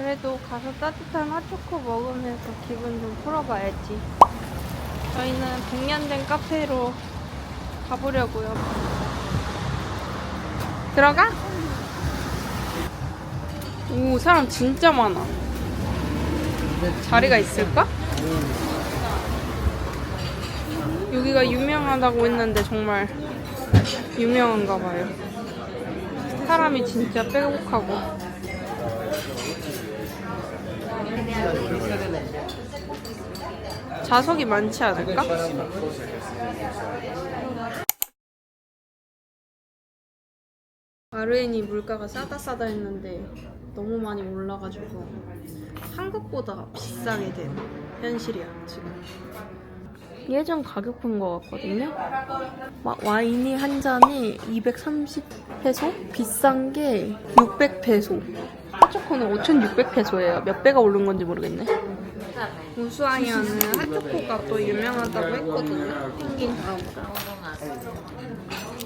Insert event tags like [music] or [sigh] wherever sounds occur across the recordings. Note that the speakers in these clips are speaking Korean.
그래도 가서 따뜻한 핫초코 먹으면서 기분 좀 풀어봐야지. 저희는 100년 된 카페로 가보려고요. 들어가? 오, 사람 진짜 많아. 자리가 있을까? 여기가 유명하다고 했는데 정말 유명한가 봐요. 사람이 진짜 빼곡하고. 좌석이 많지 않을까? 아르헨이 물가가 싸다 싸다 했는데 너무 많이 올라가지고 한국보다 비싸게 된 현실이야 지금. 예전 가격 본것 같거든요. 와- 와인이 한 잔이 230페소? 비싼 게 600페소. 핫초코는 5,600페소예요. 몇 배가 오른 건지 모르겠네. 우수아이아는 핫초코가 또 유명하다고 했거든요. 펭귄 다음으로.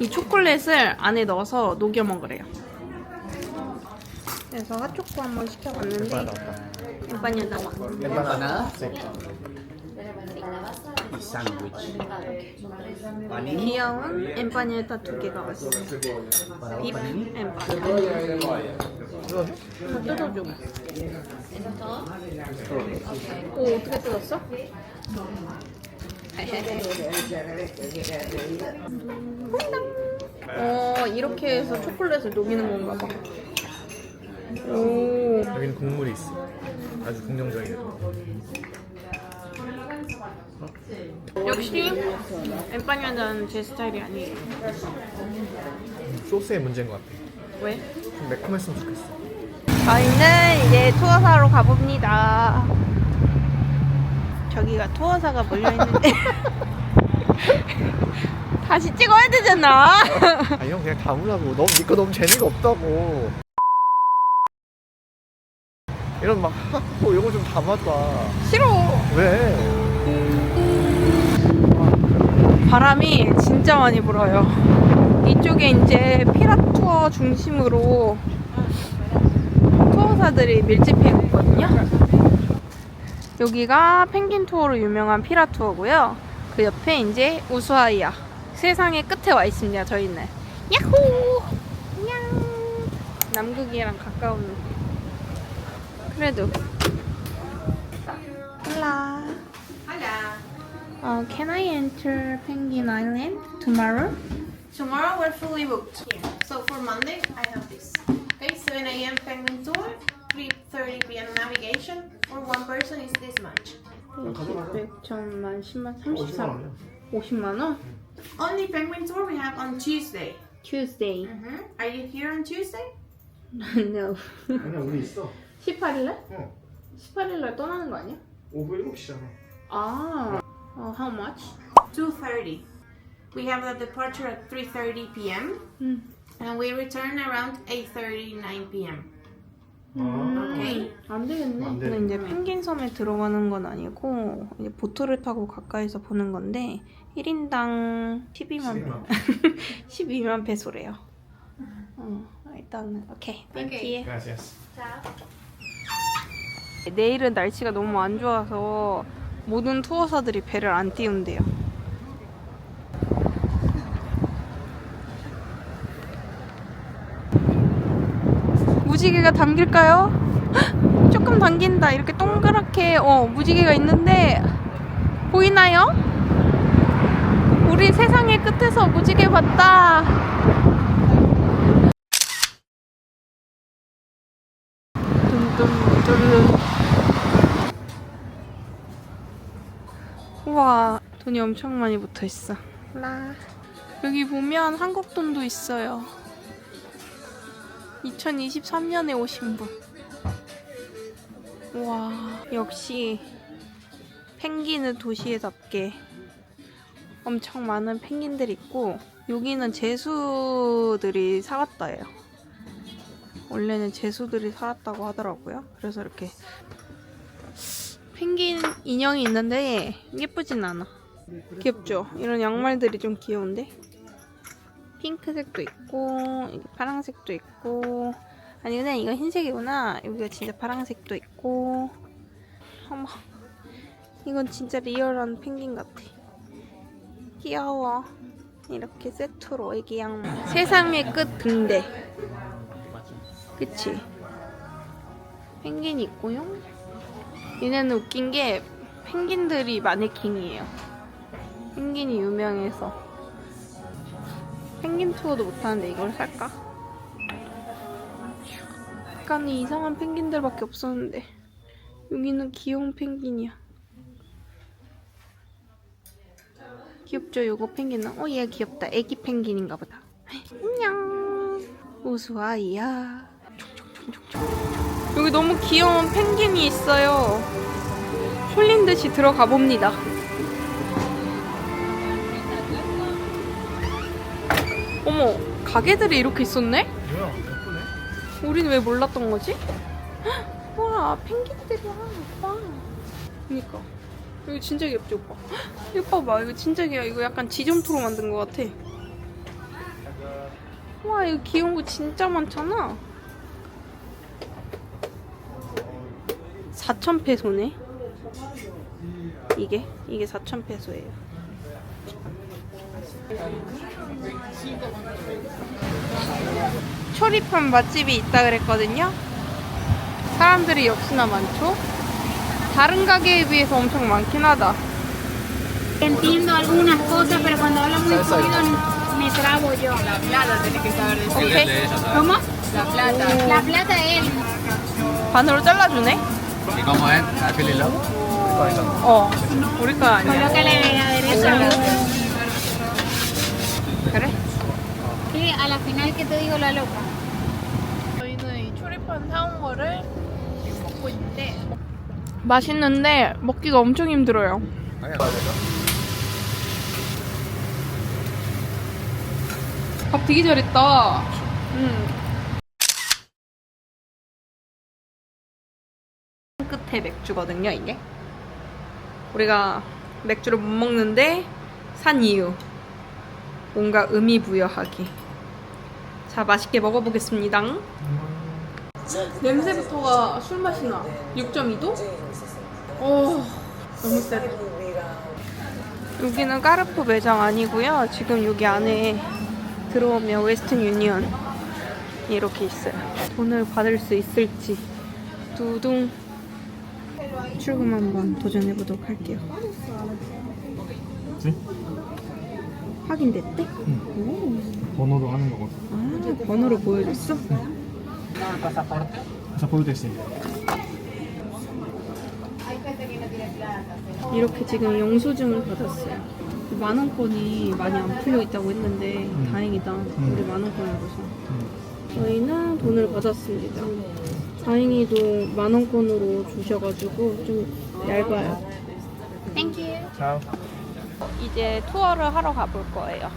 이 초콜릿을 안에 넣어서 녹여 먹으래요. 그래서 핫초코 한번 시켜봤는데 일반이 나와. Y sándwich. Panini 귀여운 엠파니에타 두 개가 왔어. para 빕 panini. 엠파. 한번 뜯어줘. 오 어떻게 뜯었어? 어 이렇게 해서 초콜릿을 녹이는 건가 봐. 오 여기는 국물이 있어. 아주 긍정적이야. 역시 엠파니에타는 제 스타일이 아니에요. 소스의 문제인 것 같아. 왜? 좀 매콤했으면 좋겠어. 저희는 이제 투어사로 가봅니다. 저기가 투어사가 몰려있는데 [laughs] 다시 찍어야 되잖아. 아, 형 그냥 담으라고. 너무 니거 너무 재미가 없다고. 이런 막 하고 이거 좀 담아봐. 싫어. 왜? 바람이 진짜 많이 불어요. 이쪽에 이제 피라 투어 중심으로 투어사들이 밀집해 있거든요. 여기가 펭귄 투어로 유명한 피라 투어고요. 그 옆에 이제 우수아이야. 세상의 끝에 와 있습니다. 저희는. 야호! 냥! 남극이랑 가까운. 그래도. 홀라. Uh, can I enter Penguin Island tomorrow? Tomorrow we're fully booked. So for Monday, I have this. Okay, 7 a.m. Penguin Tour, 3:30 p.m. navigation. For one person is this much. 100천만, 10만, 33, 50만 원? Only Penguin Tour we have on Tuesday. Tuesday. hmm Are you here on Tuesday? no. [laughs] 아니야 우리 있어. 18일날? 어. 18일날 떠나는 거 아니야? 오후 7시잖아. 아. 어, how much? 2:30. We have the departure at 3:30 p.m. 음. and we return around 8:30 9 p.m. Okay. 안 되겠네. 안 돼. 근데 이제 펭귄 섬에 들어가는 건 아니고 이제 보트를 타고 가까이서 보는 건데 1인당 12만 12만 페소래요. 어, 일단은 오케이. 땡큐. Gracias. 내일은 날씨가 너무 안 좋아서 모든 투어사들이 배를 안 띄운대요. 무지개가 당길까요? 헉, [gasps] 조금 당긴다. 이렇게 동그랗게 어, 무지개가 있는데 보이나요? 우리 세상의 끝에서 무지개 봤다. 둠둠 우 와 돈이 엄청 많이 붙어 있어. 라 여기 보면 한국 돈도 있어요. 2023년에 오신 분. 우와 역시 펭귄은 도시에답게 엄청 많은 펭귄들이 있고 여기는 제수들이 살았다예요. 원래는 제수들이 살았다고 하더라고요. 그래서 이렇게 펭귄 인형이 있는데 예쁘진 않아. 귀엽죠? 이런 양말들이 좀 귀여운데? 핑크색도 있고 여기 파란색도 있고 아니 그냥 이거 흰색이구나. 여기가 진짜 파란색도 있고 어머 이건 진짜 리얼한 펭귄 같아. 귀여워. 이렇게 세트로 애기 양말. 세상의 끝 등대. 그치? 펭귄이 있고요. 얘네는 웃긴 게 펭귄들이 마네킹이에요. 펭귄이 유명해서. 펭귄 투어도 못하는데 이걸 살까? 약간 이상한 펭귄들밖에 없었는데 여기는 귀여운 펭귄이야. 귀엽죠? 요거 펭귄은? 어, 얘 귀엽다. 애기 펭귄인가 보다. [laughs] 안녕. 우수아이야. 여기 너무 귀여운 펭귄이 있어요. 홀린 듯이 들어가 봅니다. 어머, 가게들이 이렇게 있었네? 뭐야 예쁘네 우린 왜 몰랐던 거지? 헉, 와, 펭귄들이야, 오빠. 그니까. 이거 진짜 귀엽지, 오빠? 헉, 이거 봐봐, 이거 진짜 귀여워. 이거 약간 지점토로 만든 것 같아. 와, 이거 귀여운 거 진짜 많잖아. 4,000페소네. 이게? 이게 4,000페소예요. 초리판 맛집이 있다 그랬거든요. 사람들이 역시나 많죠? 다른 가게에 비해서 엄청 많긴 하다. Entiendo algunas cosas, pero cuando hablo muy fluido me trabo yo. 오케이. ¿Cómo? La plata. La plata él. 반으로 잘라주네? ¿Y cómo es? ¿Así lo? 어. 우리 거 아니야. Colócale aderezo. 그래? Sí, a la final que te digo la loca. 저희는 이 초리판 사온 거를 지금 먹고 있는데 맛있는데 먹기가 엄청 힘들어요. 밥 되게 잘했다. 음. 끝에 맥주거든요, 이게. 우리가 맥주를 못 먹는데 산 이유. 뭔가 의미 부여하기. 자, 맛있게 먹어보겠습니다. 냄새부터가 술 맛이 나. 6.2도? 오, 너무 세다. 여기는 까르푸 매장 아니고요. 지금 여기 안에 들어오면 웨스턴 유니언 이렇게 있어요. 돈을 받을 수 있을지 두둥 출금 한번 도전해 보도록 할게요. 확인됐대? 번호로 하는 거거든 아, 번호를 보여줬어? 파사포르테 씨 이렇게 지금 영수증을 받았어요. 만 원권이 많이 안 풀려 있다고 했는데 다행이다. 우리 만 원권으로서. 저희는 돈을 받았습니다. 다행히도 만 원권으로 주셔가지고 좀 얇아요. Thank you. 자 이제 투어를 하러 가볼 거예요.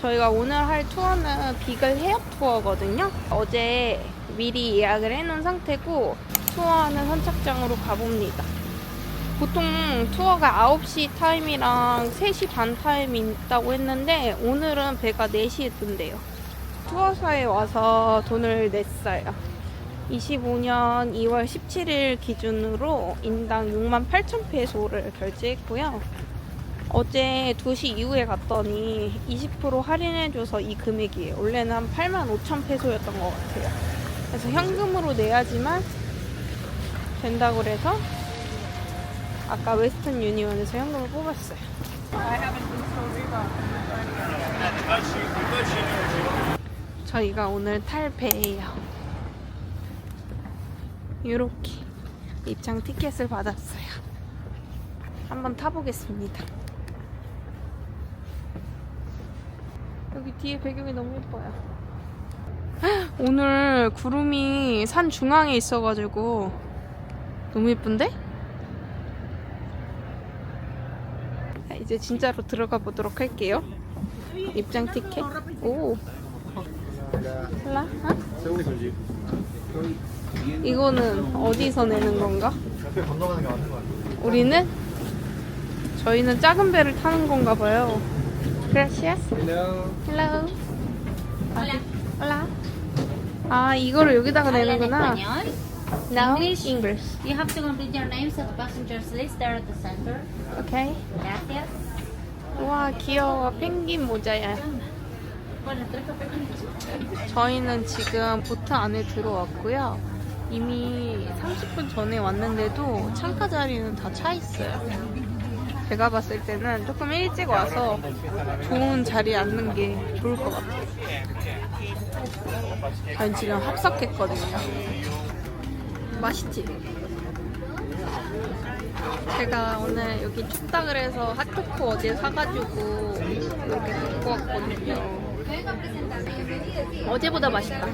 저희가 오늘 할 투어는 비글 해역 투어거든요. 어제 미리 예약을 해놓은 상태고 투어하는 선착장으로 가봅니다. 보통 투어가 9시 타임이랑 3시 반 타임이 있다고 했는데 오늘은 배가 4시에 뜬대요. 투어사에 와서 돈을 냈어요. 25년 2월 17일 기준으로 인당 6만 8천 페소를 결제했고요. 어제 2시 이후에 갔더니 20% 할인해줘서 이 금액이에요. 원래는 한 8만 5천 페소였던 것 같아요. 그래서 현금으로 내야지만 된다고 그래서 아까 웨스턴 유니온에서 현금을 뽑았어요. 저희가 오늘 탈 배예요. 이렇게 입장 티켓을 받았어요. 한번 타보겠습니다. 여기 뒤에 배경이 너무 예뻐요. 헉, 오늘 구름이 산 중앙에 있어가지고 너무 예쁜데? 자, 이제 진짜로 들어가 보도록 할게요. 입장 티켓. 오. 몰라? 어? 이거는 어디서 내는 건가? 옆에 건너가는 게 맞는 거 같아 우리는 저희는 작은 배를 타는 건가 봐요. Gracias. Hello. Hello. Hola. 아 이거를 여기다가 내는구나. Español. No English. English. You have to complete your names of passengers list there at the center. Okay. Gracias. 와 귀여워 펭귄 모자야. 저희는 지금 보트 안에 들어왔고요. 이미 30분 전에 왔는데도 창가 자리는 다 차 있어요. 제가 봤을 때는 조금 일찍 와서 좋은 자리에 앉는 게 좋을 것 같아요. 저희 지금 합석했거든요. 맛있지? 제가 오늘 여기 춥다 그래서 핫초코 어제 사가지고 이렇게 갖고 왔거든요. 어제보다 맛있다.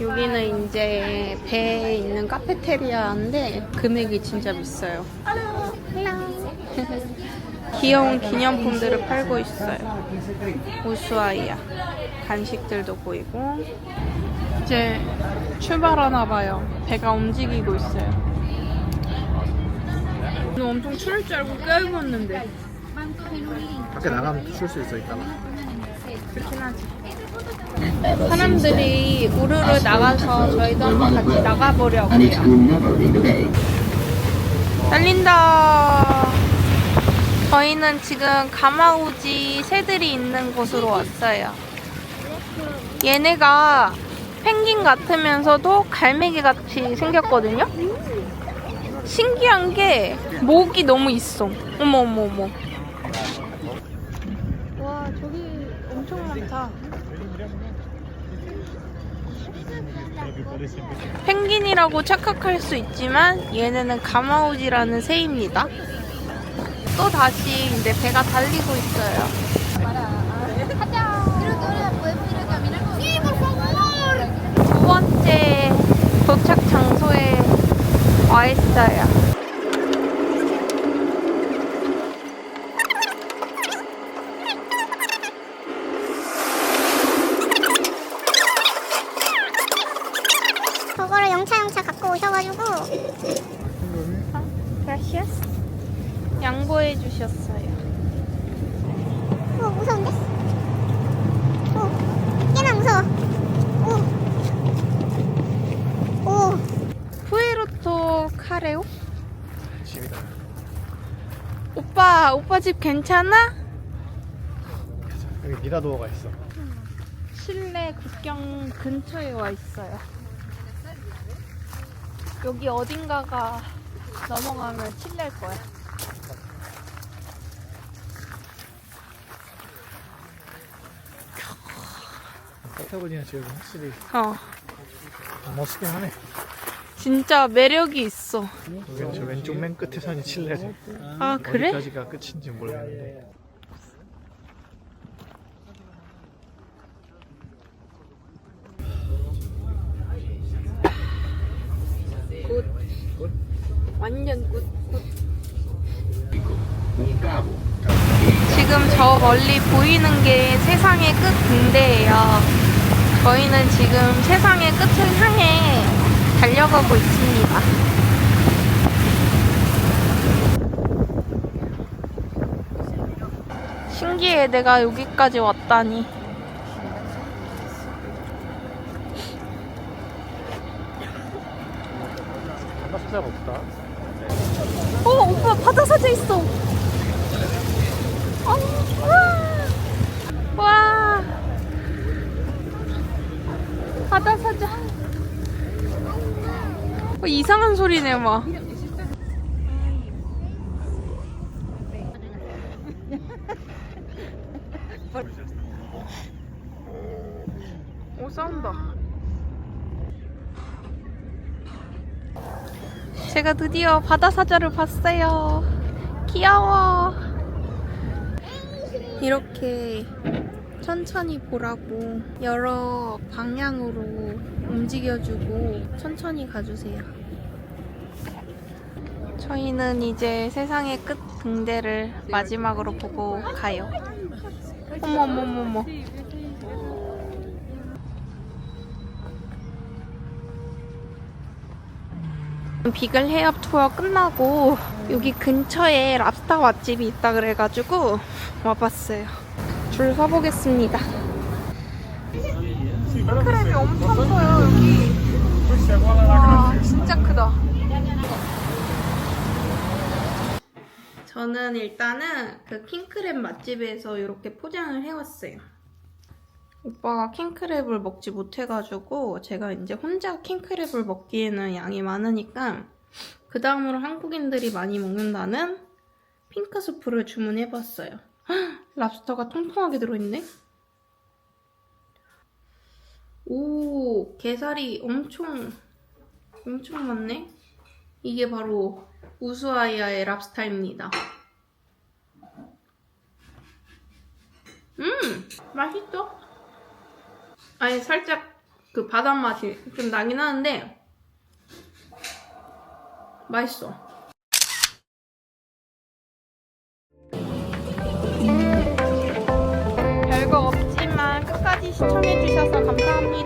여기는 이제 배에 있는 카페테리아인데 금액이 진짜 비싸요. [laughs] 귀여운 기념품들을 팔고 있어요. 우수아이야. 간식들도 보이고. 이제 출발하나 봐요. 배가 움직이고 있어요. 오늘 엄청 추울 줄 알고 껴입었는데. 밖에 나가면 출수 있어 이따가 그렇긴 하지. 사람들이 우르르 나가서 저희도 한번 같이 나가보려고요. 달린다. 저희는 지금 가마우지 새들이 있는 곳으로 왔어요. 얘네가 펭귄 같으면서도 갈매기 같이 생겼거든요. 신기한 게 목이 너무 있어. 어머 어머 어머. 와 저기 엄청 많다. 펭귄이라고 착각할 수 있지만 얘네는 가마우지라는 새입니다. 또 다시 이제 배가 달리고 있어요. 두 번째 도착 장소에 와 있어요. 저거를 영차영차 갖고 오셔가지고 Gracias. 양보해 주셨어요. 오 무서운데? 오 꽤나 무서워 오 오. 푸에르토 카레오? 집이다 오빠, 오빠 집 괜찮아? 여기 미라도어가 있어 실내 국경 근처에 와 있어요. 여기 어딘가가 넘어가면 칠낼 거야. 파타고니아 지역은 확실히 어, 멋있긴 하네 진짜 매력이 있어. 여기 저 왼쪽 맨 끝에 산이 칠레래 아, 그래? 어디까지가 끝인지 모르겠는데 굿. 완전 굿, 굿. 지금 저 멀리 보이는 게 세상의 끝 등대예요. 저희는 지금 세상의 끝을 향해 달려가고 있습니다. 신기해, 내가 여기까지 왔다니. 어, 오빠 바다 사자 있어. 어, 와. 와. 바다 사자. 어, 이상한 소리네 막. 오 싸운다. 제가 드디어 바다 사자를 봤어요. 귀여워. 이렇게 천천히 보라고 여러 방향으로 움직여주고 천천히 가주세요. 저희는 이제 세상의 끝 등대를 마지막으로 보고 가요. 어머머머머. 비글 헤어 투어 끝나고 여기 근처에 랍스터 맛집이 있다 그래가지고 와봤어요. 줄 서보겠습니다. 크랩이 엄청 커요 여기. 와 진짜 크다. 저는 일단은 그 킹크랩 맛집에서 이렇게 포장을 해왔어요. 오빠가 킹크랩을 먹지 못해가지고 제가 이제 혼자 킹크랩을 먹기에는 양이 많으니까 그 다음으로 한국인들이 많이 먹는다는 핑크 수프를 주문해봤어요. 헉, 랍스터가 통통하게 들어있네? 오, 게살이 엄청, 엄청 많네? 이게 바로 우수아이아의 랍스타입니다. 음, 맛있어. 아니, 살짝 그 바다 맛이 좀 나긴 하는데, 맛있어. 별거 없지만 끝까지 시청해주셔서 감사합니다.